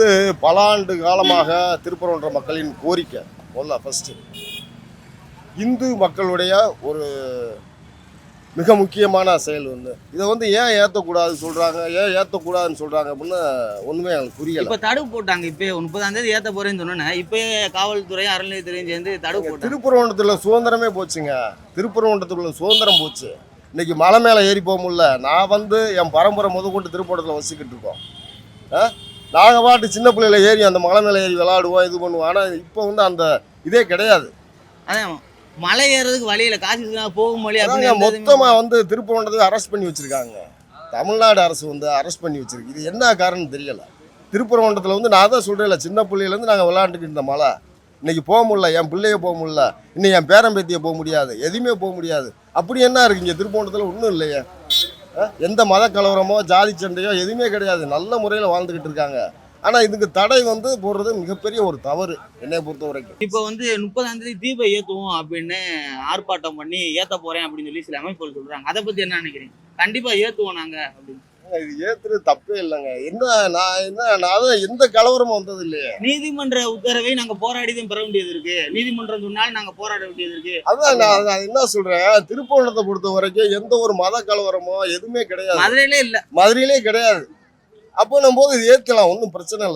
வந்து பல ஆண்டு காலமாக திருப்பரங்குன்ற மக்களின் கோரிக்கை. முதல்ல ஃபஸ்ட்டு இந்து மக்களுடைய ஒரு மிக முக்கியமான செயல் வந்து இதை வந்து ஏன் ஏற்றக்கூடாதுன்னு சொல்கிறாங்க ஏன் ஏற்றக்கூடாதுன்னு சொல்கிறாங்க அப்படின்னு ஒன்றுமே எங்களுக்கு புரியலை. இப்ப தடுப்பு போட்டாங்க இப்போ முப்பதாம் தேதி ஏத்த போறேன்னு சொன்னோன்னே இப்போ காவல்துறை அறநிலையத்துறையும் சேர்ந்து தடுப்பு போட்டாங்க. திருப்பரங்குன்றத்தில் சுதந்திரமே போச்சுங்க. திருப்பரங்குன்றத்துக்குள்ள சுதந்திரம் போச்சு. இன்னைக்கு மலை மேலே ஏறி போக முடியல. நான் வந்து என் பரம்பரை முதற்கொண்டு திருப்பரங்குன்றத்தில் வசிக்கிட்டு இருக்கோம். நாங்கள் பாட்டு சின்ன பிள்ளையில ஏறி அந்த மலை மேலே ஏறி விளாடுவோம் இது பண்ணுவோம். ஆனால் இப்போ வந்து அந்த இதே கிடையாது. அதான் மலை ஏறதுக்கு வழியில காசு போகும் வழி மொத்தமாக வந்து திருப்பரங்குன்றத்தை அரெஸ்ட் பண்ணி வச்சிருக்காங்க. தமிழ்நாடு அரசு வந்து அரெஸ்ட் பண்ணி வச்சிருக்கு. இது என்ன காரணம் தெரியல. திருப்பரங்குன்றத்தில் வந்து நான் தான் சொல்கிறேன்ல சின்ன பிள்ளையிலேருந்து நாங்கள் விளாண்டுக்கிட்டு இருந்த மலை. இன்னைக்கு போக முடியல என் பிள்ளைய போக முடியல. இன்னும் என் பேரம்பேத்தியை போக முடியாது. எதுவுமே போக முடியாது. அப்படி என்ன இருக்கு இங்கே திருப்பரங்குன்றத்தில் ஒன்றும் இல்லையே. எந்த மத கலவரமோ ஜாதி சண்டையோ எதுவுமே கிடையாது. நல்ல முறையில் வாழ்ந்துக்கிட்டு இருக்காங்க. ஆனால் இதுக்கு தடை வந்து போடுறது மிகப்பெரிய ஒரு தவறு என்னை பொறுத்த வரைக்கும். இப்போ வந்து முப்பதாம் தேதி தீபம் ஏத்துவோம் அப்படின்னு ஆர்ப்பாட்டம் பண்ணி ஏத்த போறேன் அப்படின்னு சொல்லி சில அமைப்புகள் சொல்றாங்க. அதை பத்தி என்ன நினைக்கிறீங்க? கண்டிப்பா ஏத்துவோம் நாங்க அப்படின்னு. இது ஏத்துறது தப்பே இல்லைங்க. என்ன நான் என்ன நான் அதான் எந்த கலவரமும் வந்தது இல்லையே நீதிமன்ற உத்தரவை நாங்க போராடி தான் பெற வேண்டியது இருக்கு. நீதிமன்றம் சொன்னாலும் நாங்க போராட வேண்டியது இருக்கு. அதான் நான் நான் என்ன சொல்றேன்? திருப்பவனத்தை பொறுத்த வரைக்கும் எந்த ஒரு மத கலவரமோ எதுவுமே கிடையாது. மதுரையிலே இல்ல. மதுரையிலே கிடையாது. அப்போ நம்ம போது இது ஏற்கலாம் ஒன்றும் பிரச்சனை இல்லை.